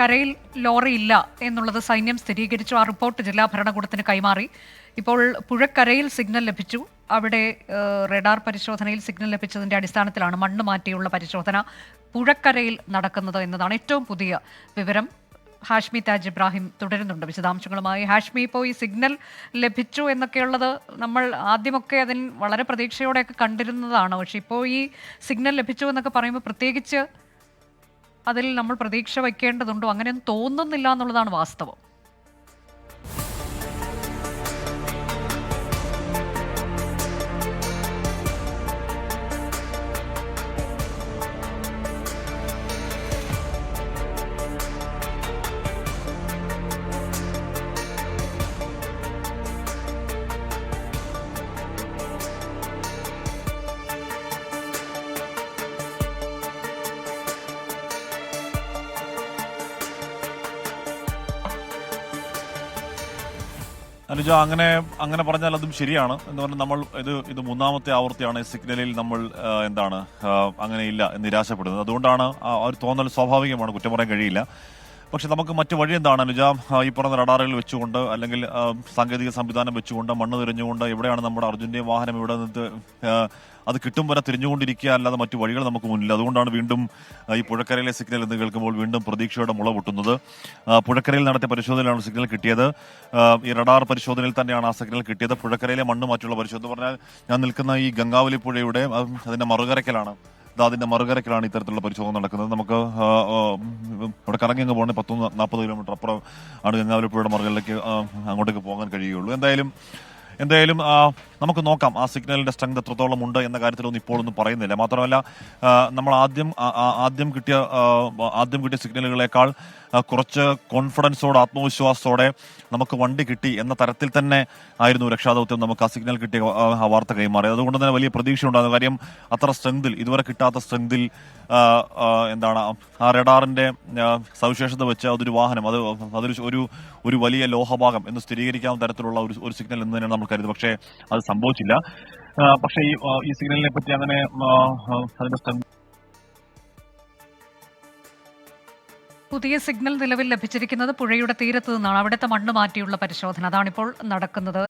കരയിൽ ലോറി ഇല്ല എന്നുള്ളത് സൈന്യം സ്ഥിരീകരിച്ചു. ആ റിപ്പോർട്ട് ജില്ലാ ഭരണകൂടത്തിന് കൈമാറി. ഇപ്പോൾ പുഴക്കരയിൽ സിഗ്നൽ ലഭിച്ചു. അവിടെ റഡാർ പരിശോധനയിൽ സിഗ്നൽ ലഭിച്ചതിന്റെ അടിസ്ഥാനത്തിലാണ് മണ്ണ് മാറ്റിയുള്ള പരിശോധന പുഴക്കരയിൽ നടക്കുന്നത് എന്നതാണ് ഏറ്റവും പുതിയ വിവരം. ഹാഷ്മി താജ് ഇബ്രാഹിം തുടരുന്നുണ്ട് വിശദാംശങ്ങളുമായി. ഹാഷ്മി ഇപ്പോൾ ഈ സിഗ്നൽ ലഭിച്ചു എന്നൊക്കെയുള്ളത് നമ്മൾ ആദ്യമൊക്കെ അതിൽ വളരെ പ്രതീക്ഷയോടെയൊക്കെ കണ്ടിരുന്നതാണ്. പക്ഷെ ഇപ്പോൾ ഈ സിഗ്നൽ ലഭിച്ചു എന്നൊക്കെ പറയുമ്പോൾ പ്രത്യേകിച്ച് അതിൽ നമ്മൾ പ്രതീക്ഷ വയ്ക്കേണ്ടതുണ്ടോ? അങ്ങനെയൊന്നും തോന്നുന്നില്ല എന്നുള്ളതാണ് വാസ്തവം. അനുജ അങ്ങനെ അങ്ങനെ പറഞ്ഞാൽ അതും ശരിയാണ്. എന്ന് പറഞ്ഞാൽ നമ്മൾ ഇത് ഇത് മൂന്നാമത്തെ ആവർത്തിയാണ് സിഗ്നലിൽ നമ്മൾ എന്താണ് അങ്ങനെയില്ല നിരാശപ്പെടുന്നത്. അതുകൊണ്ടാണ് ആ ഒരു തോന്നൽ സ്വാഭാവികമാണ്. കുറ്റം പറയാൻ കഴിയില്ല. പക്ഷെ നമുക്ക് മറ്റു വഴി എന്താണ്? അനുജ ഈ പറഞ്ഞ റഡാറുകൾ വെച്ചുകൊണ്ട് അല്ലെങ്കിൽ സാങ്കേതിക സംവിധാനം വെച്ചുകൊണ്ട് മണ്ണ് തിരിഞ്ഞുകൊണ്ട് എവിടെയാണ് നമ്മുടെ അർജുന്റെ വാഹനം ഇവിടെ നിന്ന് അത് കിട്ടും വരെ തിരിഞ്ഞുകൊണ്ടിരിക്കുക അല്ലാതെ മറ്റു വഴികൾ നമുക്ക് മുന്നിൽ അതുകൊണ്ടാണ് വീണ്ടും ഈ പുഴക്കരയിലെ സിഗ്നൽ എന്ന് കേൾക്കുമ്പോൾ വീണ്ടും പ്രതീക്ഷയുടെ മുള പൊട്ടുന്നത്. പുഴക്കരയിൽ നടത്തിയ പരിശോധനയിലാണ് സിഗ്നൽ കിട്ടിയത്. ഈ റഡാർ പരിശോധനയിൽ തന്നെയാണ് ആ സിഗ്നൽ കിട്ടിയത്. പുഴക്കരയിലെ മണ്ണ് മാറ്റുള്ള പരിശോധന പറഞ്ഞാൽ ഞാൻ നിൽക്കുന്ന ഈ ഗംഗാവലി പുഴയുടെ അതിന്റെ ദാ അതിന്റെ മറുകരക്കിലാണ് ഇത്തരത്തിലുള്ള പരിശോധന നടക്കുന്നത്. നമുക്ക് ഇവിടെ കറങ്ങി അങ്ങ് പോകണമെങ്കിൽ പത്തൊന്ന് നാൽപ്പത് കിലോമീറ്റർ അപ്പുറം ആണ് ഗംഗാപുരപ്പുഴയുടെ മറുകളിലേക്ക് അങ്ങോട്ടേക്ക് പോകാൻ കഴിയുള്ളൂ എന്തായാലും എന്തായാലും നമുക്ക് നോക്കാം ആ സിഗ്നലിന്റെ സ്ട്രെങ്ത് എത്രത്തോളം ഉണ്ട് എന്ന കാര്യത്തിലൊന്നും ഇപ്പോഴൊന്നും പറയുന്നില്ല. മാത്രമല്ല നമ്മൾ ആദ്യം ആദ്യം കിട്ടിയ ആദ്യം കിട്ടിയ സിഗ്നലുകളേക്കാൾ കുറച്ച് കോൺഫിഡൻസോടെ ആത്മവിശ്വാസത്തോടെ നമുക്ക് വണ്ടി കിട്ടി എന്ന തരത്തിൽ തന്നെ ആയിരുന്നു രക്ഷാദൗത്യം നമുക്ക് ആ സിഗ്നൽ കിട്ടിയ വാർത്ത കൈമാറിയത്. അതുകൊണ്ട് തന്നെ വലിയ പ്രതീക്ഷ ഉണ്ടായിരുന്നു കാര്യം അത്ര സ്ട്രെങ്തിൽ ഇതുവരെ കിട്ടാത്ത സ്ട്രെങ്തിൽ എന്താണ് ആ റഡാറിന്റെ സവിശേഷത വെച്ച് അതൊരു വാഹനം അത് അതൊരു ഒരു ഒരു വലിയ ലോഹഭാഗം എന്ന് സ്ഥിരീകരിക്കാവുന്ന തരത്തിലുള്ള ഒരു ഒരു സിഗ്നൽ എന്ന് തന്നെയാണ് നമ്മൾ കരുതുന്നത്. പക്ഷേ അത് സംഭവിച്ചില്ല. പക്ഷെ ഈ സിഗ്നലിനെ പറ്റി അങ്ങനെ പുതിയ സിഗ്നൽ നിലവിൽ ലഭിച്ചിരിക്കുന്നത് പുഴയുടെ തീരത്ത് നിന്നാണ്. അവിടുത്തെ മണ്ണ് മാറ്റിയുള്ള പരിശോധന. അതാണിപ്പോൾ നടക്കുന്നത്.